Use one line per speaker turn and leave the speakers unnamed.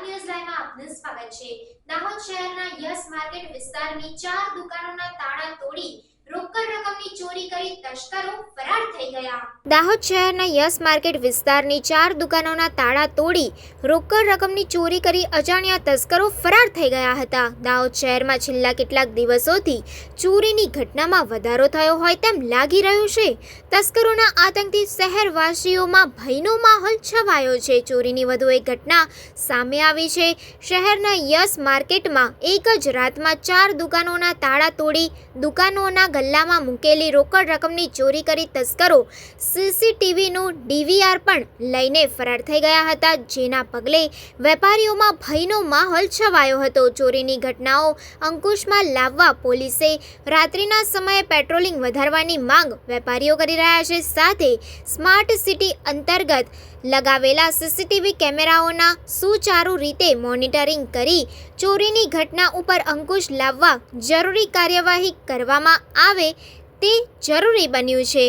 Star news live શહેરના yes market વિસ્તારની ચાર દુકાનોના તાળા તોડી રોકડ કરી તસ્કરો ફરાર થઈ ગયા. દાહોદ શહેરના યસ માર્કેટ વિસ્તારની ચાર દુકાનોના તાળા તોડી રોકડ રકમની ચોરી કરી અજાણ્યા તસ્કરો ફરાર થઈ ગયા હતા. દાહોદ શહેરમાં છેલ્લા કેટલાક દિવસોથી ચોરીની ઘટનામાં વધારો થયો હોય તેમ લાગી રહ્યું છે. તસ્કરોના આતંકથી શહેરવાસીઓમાં ભયનો માહોલ છવાયો છે. ચોરીની વધુ એક ઘટના સામે આવી છે. શહેરના યસ માર્કેટમાં એક જ રાતમાં ચાર દુકાનોના તાળા તોડી દુકાનોના ગલ્લામાં મૂકેલી રોકડ રકમની ચોરી કરી તસ્કરો સીસીટીવીનું ડીવીઆર પણ લઈને ફરાર થઈ ગયા હતા, જેના પગલે વેપારીઓમાં ભયનો માહોલ છવાયો હતો. ચોરીની ઘટનાઓ અંકુશમાં લાવવા પોલીસે રાત્રિના સમયે પેટ્રોલિંગ વધારવાની માંગ વેપારીઓ કરી રહ્યા છે. સાથે સ્માર્ટ સિટી અંતર્ગત લગાવેલા સીસીટીવી કેમેરાઓના સુચારુ રીતે મોનિટરિંગ કરી ચોરીની ઘટના ઉપર અંકુશ લાવવા જરૂરી કાર્યવાહી કરવામાં આવે તે જરૂરી બન્યું છે.